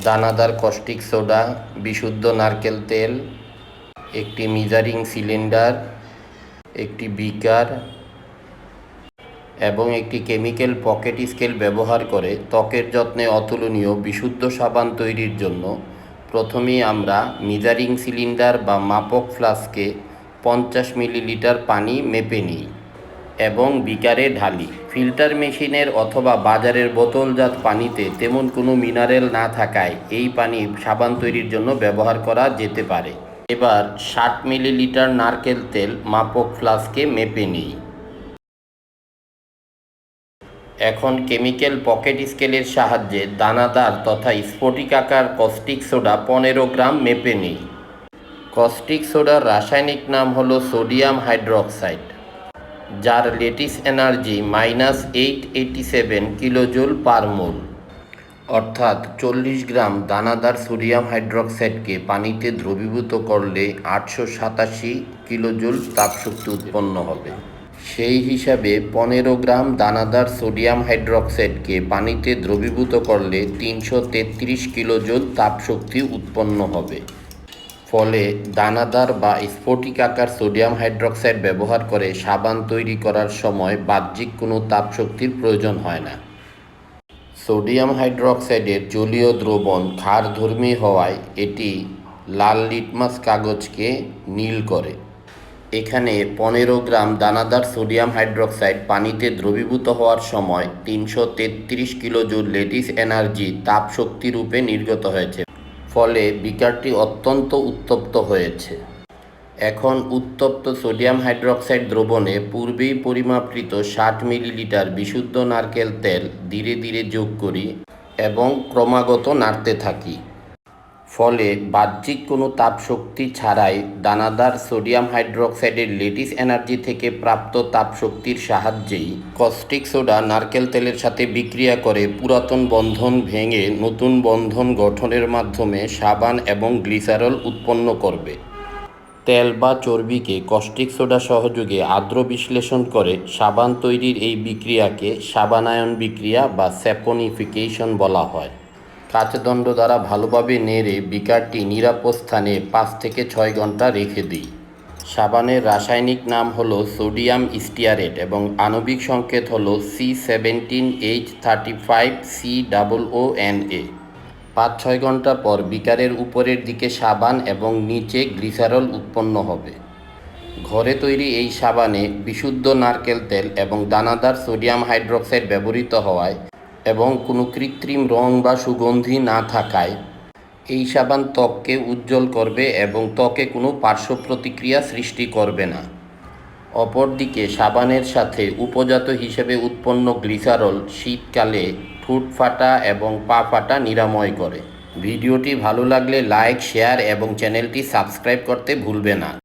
দানাদার caustic soda, বিশুদ্ধ নারকেল তেল, একটি মিজারিং সিলিন্ডার, একটি বিকার এবং একটি কেমিক্যাল পকেট স্কেল ব্যবহার করে ত্বকের যত্নে অতুলনীয় বিশুদ্ধ সাবান তৈরির জন্য প্রথমেই আমরা মিজারিং সিলিন্ডার বা মাপক ফ্লাস্কে পঞ্চাশ মিলিলিটার পানি মেপে নিই। এবং বিকারে ঢালি। ফিল্টার মেশিনের অথবা বাজারের বোতলজাত পানিতে তেমন কোনো মিনারেল না থাকায় এই পানি সাবান তৈরির জন্য ব্যবহার করা যেতে পারে। এবার ষাট মিলিলিটার নারকেল তেল মাপক ফ্লাস্কে মেপে নিই। এখন কেমিক্যাল পকেট স্কেলের সাহায্যে দানাদার তথা স্ফটিকাকার কস্টিক সোডা পনেরো গ্রাম মেপে নিই। কস্টিক সোডার রাসায়নিক নাম হলো সোডিয়াম হাইড্রোক্সাইড। যার lattice energy minus eight eighty seven kilojoule per mole. অর্থাৎ চল্লিশ গ্রাম দানাদার সোডিয়াম হাইড্রোক্সাইডকে পানিতে দ্রবীভূত করলে আটশো সাতাশি কিলোজুল তাপশক্তি উৎপন্ন হবে। সেই হিসাবে পনেরো গ্রাম দানাদার সোডিয়াম হাইড্রোক্সাইডকে পানিতে দ্রবীভূত করলে তিনশো তেত্রিশ কিলোজুল তাপশক্তি উৎপন্ন হবে। ফলে দানাদার বা স্ফটিক আকার সোডিয়াম হাইড্রক্সাইড ব্যবহার করে সাবান তৈরি করার সময় বাহ্যিক কোনো তাপশক্তির প্রয়োজন হয় না। সোডিয়াম হাইড্রক্সাইডের জলীয় দ্রবণ ক্ষারধর্মী হওয়ায় এটি লাল লিটমাস কাগজকে নীল করে। এখানে পনেরো গ্রাম দানাদার সোডিয়াম হাইড্রক্সাইড পানিতে দ্রবীভূত হওয়ার সময় তিনশো তেত্রিশ কিলোজুল লেডিস এনার্জি তাপশক্তি রূপে নির্গত হয়েছে। ফলে বিকারটি অত্যন্ত উত্তপ্ত হয়েছে। এখন উত্তপ্ত সোডিয়াম হাইড্রক্সাইড দ্রবণে পূর্বেই পরিমাপকৃত ষাট মিলিলিটার বিশুদ্ধ নারকেল তেল ধীরে ধীরে যোগ করি এবং ক্রমাগত নাড়তে থাকি। ফলে বাহ্যিক কোনো তাপশক্তি ছাড়াই দানাদার সোডিয়াম হাইড্রোক্সাইডের লেটিস এনার্জি থেকে প্রাপ্ত তাপশক্তির সাহায্যেই কস্টিক সোডা নারকেল তেলের সাথে বিক্রিয়া করে পুরাতন বন্ধন ভেঙে নতুন বন্ধন গঠনের মাধ্যমে সাবান এবং গ্লিসারল উৎপন্ন করবে। তেল বা চর্বিকে কস্টিক সোডা সহযোগে আর্দ্র বিশ্লেষণ করে সাবান তৈরির এই বিক্রিয়াকে সাবানায়ন বিক্রিয়া বা স্যাপনিফিকেশন বলা হয়। কাচদণ্ড দ্বারা ভালোভাবে নেড়ে বিকারটি নিরাপদ স্থানে পাঁচ থেকে ছয় ঘণ্টা রেখে দিই। সাবানের রাসায়নিক নাম হলো সোডিয়াম স্টিয়ারেট এবং আণবিক সংকেত হলো C seventeen H thirty five C double O N A পাঁচ ছয় ঘণ্টা পর বিকারের উপরের দিকে সাবান এবং নিচে গ্লিসারল উৎপন্ন হবে। ঘরে তৈরি এই সাবানে বিশুদ্ধ নারকেল তেল এবং দানাদার সোডিয়াম হাইড্রোক্সাইড ব্যবহৃত হওয়ায় এবং কোনো কৃত্রিম রং বা সুগন্ধি না থাকায় এই সাবান ত্বককে উজ্জ্বল করবে এবং ত্বকে কোনো পার্শ্ব প্রতিক্রিয়া সৃষ্টি করবে না। অপরদিকে, সাবানের সাথে উপজাত হিসেবে উৎপন্ন গ্লিসারল শীতকালে ঠোঁট ফাটা এবং পা ফাটা নিরাময় করে। ভিডিওটি ভালো লাগলে লাইক, শেয়ার এবং চ্যানেলটি সাবস্ক্রাইব করতে ভুলবে না।